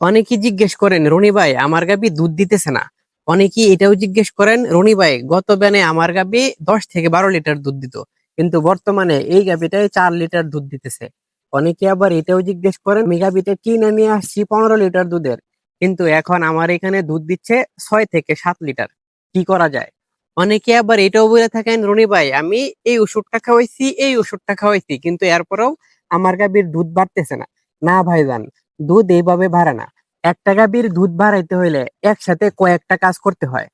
অনেকেই জিজ্ঞেস করেন, রনি ভাই, আমার গাবি দুধ দিতেছে না? অনেকেই এটাও জিজ্ঞেস করেন, রনি ভাই, গত ব্যানে আমার গাবি দশ থেকে বারো লিটার দুধ দিত, কিন্তু বর্তমানে এই গাবিটাই চার লিটার দুধ দিতেছে। অনেকে আবার এটাও জিজ্ঞেস করেন, আমি গাবিটা কিনে নিয়ে আসছি পনেরো লিটার দুধের, কিন্তু এখন আমার এখানে দুধ দিচ্ছে ছয় থেকে সাত লিটার, কি করা যায়? অনেকে আবার এটাও বলে থাকেন, রনি ভাই, আমি এই ওষুধটা খাওয়াইছি, এই ওষুধটা খাওয়াইছি, কিন্তু এরপরেও আমার গাভীর দুধ বাড়তেছে না। না ভাই ভাইজান দুধ এইভাবে বাড়ে না। একটা গাভীর দুধ বাড়াইতে হইলে একসাথে কয়েকটা কাজ করতে হয়।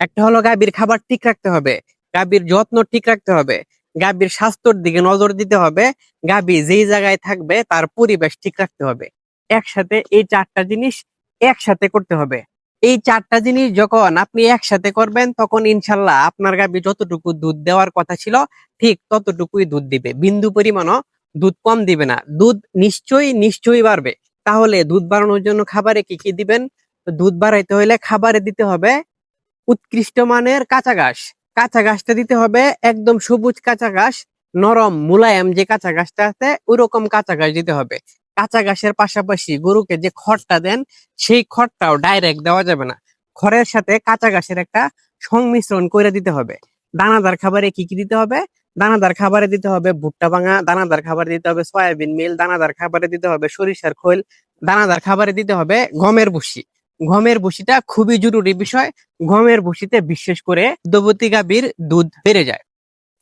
একটা হলো গাভীর খাবার ঠিক রাখতে হবে, গাভীর যত্ন ঠিক রাখতে হবে, গাভীর স্বাস্থ্যর দিকে নজর দিতে হবে, গাভী যেই জায়গায় থাকবে তার পরিবেশ ঠিক রাখতে হবে। একসাথে এই চারটা জিনিস একসাথে করতে হবে। এই চারটা জিনিস যখন আপনি একসাথে করবেন, তখন ইনশাল্লাহ আপনার গাভী যতটুকু দুধ দেওয়ার কথা ছিল, ঠিক ততটুকুই দুধ দিবে। বিন্দু পরিমাণও দুধ কম দিবে না। দুধ নিশ্চয়ই নিশ্চয়ই বাড়বে। তাহলে দুধ বাড়ানোর জন্য খাবারে কি কি দিবেন? দুধ বাড়াইতে হলে খাবারে দিতে হবে উৎকৃষ্ট মানের কাঁচা ঘাস। কাঁচা ঘাসটা দিতে হবে একদম সবুজ কাঁচা ঘাস, নরম মুলায়ম যে কাঁচা ঘাসটা আছে, ওইরকম কাঁচা ঘাস দিতে হবে। কাঁচা ঘাসের পাশাপাশি গরুকে যে খড়টা দেন, সেই খড়টাও ডাইরেক্ট দেওয়া যাবে না। খড়ের সাথে কাঁচা ঘাসের একটা সংমিশ্রণ করে দিতে হবে। দানাদার খাবারে কি কি দিতে হবে? দানাদার খাবারে দিতে হবে ভুট্টা ভাঙা, দানাদার খাবারে দিতে হবে সয়াবিন মিল, দানাদার খাবারে দিতে হবে সরিষার খোল, দানাদার খাবারে দিতে হবে গমের ভুসি। গমের ভুসিটা খুবই জরুরি বিষয়। গমের ভুসিতে বিশেষ করে দবতী গাভীর দুধ বেড়ে যায়।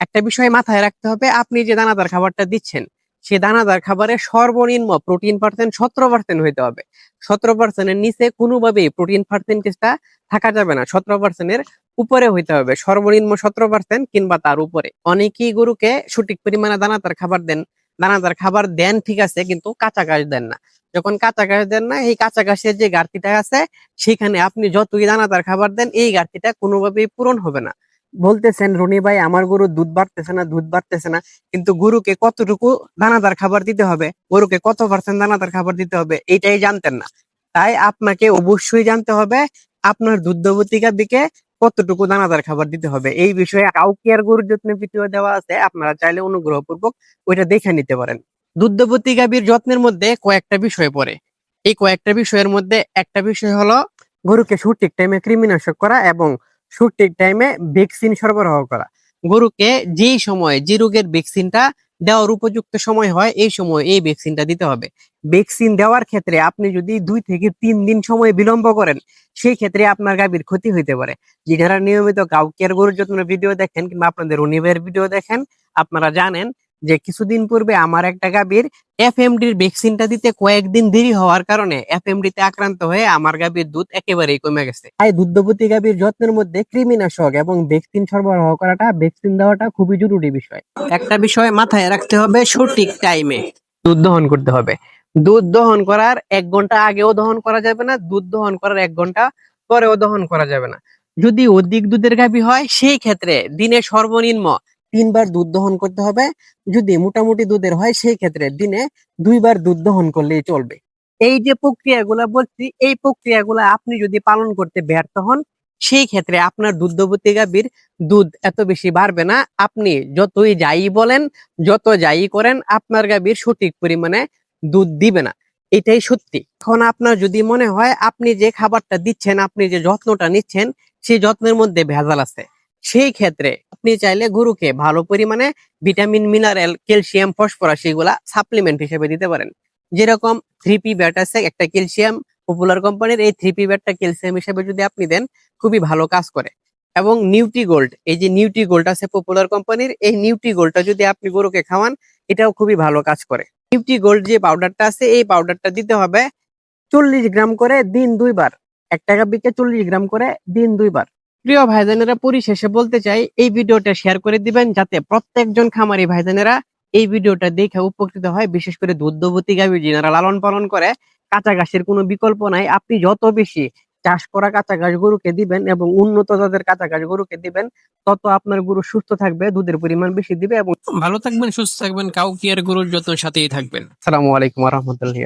একটা বিষয় মাথায় রাখতে হবে, আপনি যে দানাদার খাবারটা দিচ্ছেন সে দানাদার খাবারে সর্বনিম্ন প্রোটিন পার্সেন্ট সতেরো পার্সেন্ট হইতে হবে। সতেরো পার্সেন্টের নিচে কোনোভাবেই প্রোটিন পার্সেন্টেজটা থাকা যাবে না। সতেরো পার্সেন্টের উপরে হইতে হবে। সর্বনিম্ন সতেরো পার্সেন্ট কিংবা তার উপরে। অনেকেই গরুকে সঠিক পরিমাণে দানাদার খাবার দেন, দানাদার খাবার দেন ঠিক আছে, কিন্তু কাঁচা ঘাস দেন না। যখন কাঁচা ঘাস দেন না, এই কাঁচা ঘাসের যে ঘাটতিটা আছে, সেখানে আপনি যতই দানাদার খাবার দেন, এই ঘাটতিটা কোনোভাবেই পূরণ হবে না। বলতেছেন, রনি ভাই, আমার গরু দুধ বাড়তেছে না, দুধ বাড়তেছে না, কিন্তু গরুকে কতটুকু দানাদার খাবার দিতে হবে? গরুকে কত পার্সেন্ট দানাদার খাবার দিতে হবে? এইটাই জানতেন না। তাই আপনাকে অবশ্যই জানতে হবে, আপনার দুগ্ধবতী গাভীকে কতটুকু দানাদার খাবার দিতে হবে। এই বিষয়ে কাউকিয়ার গরুর যত্নের ভিডিও দেওয়া আছে, আপনারা চাইলে অনুগ্রহপূর্বক ওইটা দেখে নিতে পারেন। দুগ্ধবতী গাভীর যত্নের মধ্যে কয়েকটা বিষয় পড়ে। এই কয়েকটা বিষয়ের মধ্যে একটা বিষয় হলো, গরুকে সঠিক টাইমে কৃমিনাশক করা এবং সঠিক টাইমে ভ্যাকসিন সরবরাহ করা। গরুকে যেই সময় যে রোগের ভ্যাকসিনটা দেওয়ার উপযুক্ত সময় হয়, এই সময় এই ভ্যাকসিনটা দিতে হবে। ভ্যাকসিন দেওয়ার ক্ষেত্রে আপনি যদি দুই থেকে তিন দিন সময় বিলম্ব করেন, সেই ক্ষেত্রে আপনার গাভীর ক্ষতি হইতে পারে। যারা নিয়মিত কাউকের গরুর যত্নের ভিডিও দেখেন কিংবা আপনাদের অনিবের ভিডিও দেখেন, আপনারা জানেন যে কিছুদিন পূর্বে আমার একটা গাভীর এফএমডির ভ্যাকসিনটা দিতে কয়েকদিন দেরি হওয়ার কারণে এফএমডি তে আক্রান্ত হয়ে আমার গাভীর দুধ একেবারেই কমে গেছে। তাই দুগ্ধবতী গাভীর যত্নের মধ্যে কৃমিনাশক এবং ভ্যাকসিন সরবরাহ করাটা, ভ্যাকসিন দেওয়াটা খুবই জরুরি বিষয়। একটা বিষয় মাথায় রাখতে হবে, সঠিক টাইমে দুধ দহন করতে হবে। দুধ দহন করার এক ঘণ্টা আগেও দহন করা যাবে না, দুধ দহন করার এক ঘণ্টা পরেও দহন করা যাবে না। যদি অধিক দুধের গাভী হয়, সেই ক্ষেত্রে দিনে সর্বনিম্ন তিনবার দুধ দহন করতে হবে। যদি মোটামুটি দুধের হয়, সেই ক্ষেত্রে দিনে দুইবার দুধ দহন করলেই চলবে। এই যে প্রক্রিয়াগুলা বলছি, এই প্রক্রিয়াগুলা আপনি যদি পালন করতে ব্যর্থ হন, সেই ক্ষেত্রে আপনার দুগ্ধবতী গাভীর দুধ এত বেশি বাড়বে না। আপনি যতই যাই বলেন, যত যাই করেন, আপনার গাভীর সঠিক পরিমাণে দুধ দিবে না। এটাই সত্যি। এখন আপনার যদি মনে হয়, আপনি যে খাবারটা দিচ্ছেন, আপনি যে যত্নটা নিচ্ছেন সেই যত্নের মধ্যে ভেজাল আছে। সেই ক্ষেত্রে আপনি চাইলে গরুকে ভালো পরিমাণে ভিটামিন, মিনারেল, ক্যালসিয়াম, ফসফরাস এগুলা সাপ্লিমেন্ট হিসেবে দিতে পারেন। যেরকম থ্রি পি ব্যাট আছে, একটা ক্যালসিয়াম, পপুলার কোম্পানির এই থ্রি পি ব্যাটটা ক্যালসিয়াম হিসেবে যদি আপনি দেন, খুবই ভালো কাজ করে। এবং নিউট্রি গোল্ড, এই যে নিউট্রি গোল্ড আছে পপুলার কোম্পানির, এই নিউট্রি গোল্ডটা যদি আপনি গরুকে খাওয়ান, এটাও খুবই ভালো কাজ করে। নিউট্রি গোল্ড যে পাউডারটা আছে, এই পাউডারটা দিতে হবে চল্লিশ গ্রাম করে দিন দুইবার। এক টাকা বিকে চল্লিশ গ্রাম করে দিন দুইবার। প্রিয় ভাইজানেরা পরিশেষে বলতে চাই এই ভিডিওটা শেয়ার করে দিবেন যাতে প্রত্যেকজন খামারি ভাইজানেরা এই ভিডিওটা দেখে উপকৃত হয়। বিশেষ করে দুগ্ধবতী গাভী যিনারা লালন পালন করে কাঁচা ঘাসের কোনো বিকল্প নাই। আপনি যত বেশি চাষ করা কাঁচা ঘাস গরুকে দিবেন এবং উন্নত জাতের কাঁচা ঘাস গরুকে দিবেন তত আপনার গরু সুস্থ থাকবে দুধের পরিমাণ বেশি দিবে এবং ভালো থাকবেন সুস্থ থাকবেন কাউ কি আর গরুর যত্ন সাথেই থাকবেন। আসসালামু আলাইকুম রহমতুল্লাহ